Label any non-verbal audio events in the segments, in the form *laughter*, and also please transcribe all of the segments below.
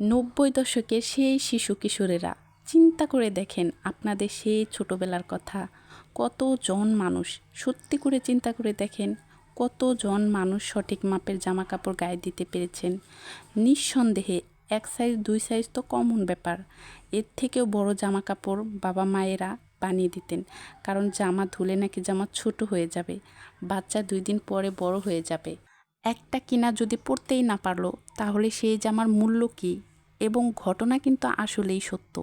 নব্বই দশকে সেই শিশু কিশোরেরা চিন্তা করে দেখেন আপনাদের সেই ছোটবেলার কথা। কতজন মানুষ সত্যি করে চিন্তা করে দেখেন কতজন মানুষ সঠিক মাপের জামা কাপড় গায়ে দিতে পেরেছেন। নিঃসন্দেহে এক সাইজ দুই সাইজ তো কমন ব্যাপার। এর থেকেও বড় জামা কাপড় বাবা মায়েরা বানিয়ে দিতেন, কারণ জামা ধুলে নাকি জামা ছোট হয়ে যাবে, বাচ্চা দুই দিন পরে বড় হয়ে যাবে। একটা কিনা যদি পড়তেই না পারল, তাহলে সেই জামার মূল্য কী? এবং ঘটনা কিন্তু আসলেই সত্য।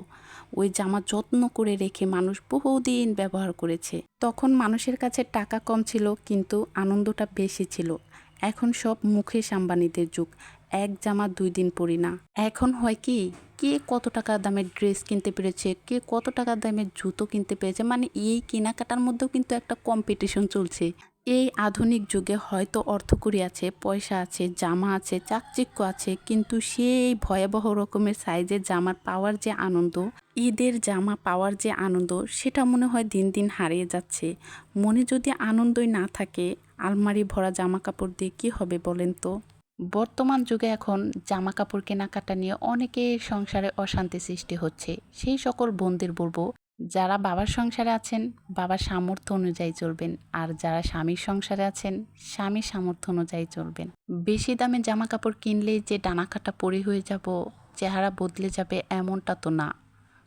ওই জামা যত্ন করে রেখে মানুষ বহুদিন ব্যবহার করেছে। তখন মানুষের কাছে টাকা কম ছিল, কিন্তু আনন্দটা বেশি ছিল। এখন সব মুখেশ আম্বানিদের যুগ। এক জামা দুই দিন পরি না। এখন হয় কি, কে কত টাকা দামের ড্রেস কিনতে পেরেছে, কে কত টাকা দামের জুতো কিনতে পেরেছে মানে এই কেনাকাটার মধ্যেও কিন্তু একটা কম্পিটিশন চলছে। এই আধুনিক যুগে হয়তো অর্থকরী আছে, পয়সা আছে, জামা আছে, চাকচিক্য আছে, কিন্তু সেই ভয়াবহ রকমের সাইজের জামার পাওয়ার যে আনন্দ, ঈদের জামা পাওয়ার যে আনন্দ, সেটা মনে হয় দিন দিন হারিয়ে যাচ্ছে। মনে যদি আনন্দই না থাকে, আলমারি ভরা জামা কাপড় দিয়ে কী হবে বলেন তো? বর্তমান যুগে এখন জামা কাপড় কেনাকাটা নিয়ে অনেকের সংসারে অশান্তি সৃষ্টি হচ্ছে। সেই সকল বোনদের বলব যারা বাবার সংসারে আছেন, বাবার সামর্থ্য অনুযায়ী চলবেন। আর যারা স্বামীর সংসারে আছেন, স্বামীর সামর্থ্য অনুযায়ী চলবেন। বেশি দামে জামা কাপড় কিনলেই যে ডানা পরে পরি হয়ে যাব, চেহারা বদলে যাবে এমনটা তো না।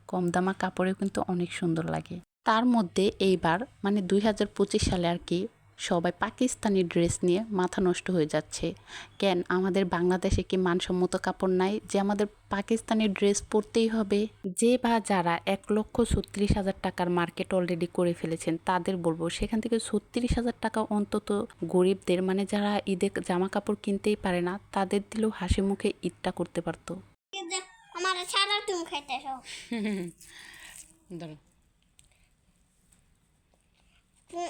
কম দামা কাপড়েও কিন্তু অনেক সুন্দর লাগে। তার মধ্যে এইবার মানে দুই হাজার পঁচিশ সালে আর কি সবাই পাকিস্তানি ড্রেস নিয়ে মাথা নষ্ট হয়ে যাচ্ছে। কেন আমাদের বাংলাদেশে কি মানসম্মত কাপড় নাই যে আমাদের পাকিস্তানি ড্রেস পরতেই হবে? যে বা যারা এক লক্ষ ছত্রিশ হাজার টাকার মার্কেট অলরেডি করে ফেলেছেন তাদের বলব সেখান থেকে ছত্রিশ হাজার টাকা অন্তত গরিবদের মানে যারা ঈদের জামা কাপড় কিনতেই পারে না তাদের দিলেও হাসি মুখে ঈদটা করতে পারতো। আমার ছাড়া তুমি খাইতেছো *laughs* ধরো তুমি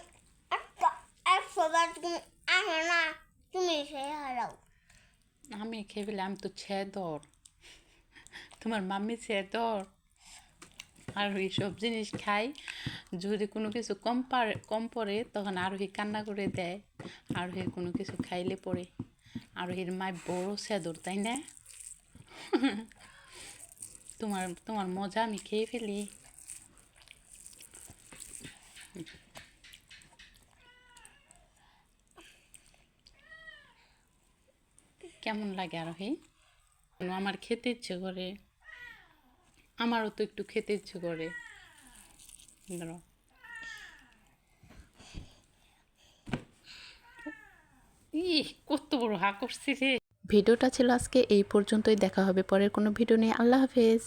একটা একশো বার তুমি আসো না তুমি সে হারাও আমি খেয়ে ফেলে আমি তো ছেদর তোমার মাম্মি ছেদর আর সব জিনিস খাই যদি কোনো কিছু কম পারে কম পড়ে তখন আরোহী কান্না করে দেয় আরোহীর কোনো কিছু খাইলে পড়ে আরোহীর মায় বড় সেদর তাই না তোমার তোমার মজা আমি খেয়ে ফেলি কেমন লাগে আরোহী? আমার খেতে ইচ্ছে করে? আমারও তো একটু খেতে ইচ্ছে করে। ধরো। ইহ, কত বড় হা করছি রে। ভিডিওটা ছিল আজকে, এই পর্যন্তই। দেখা হবে পরের কোনো ভিডিও নিয়ে। আল্লাহ হাফেজ।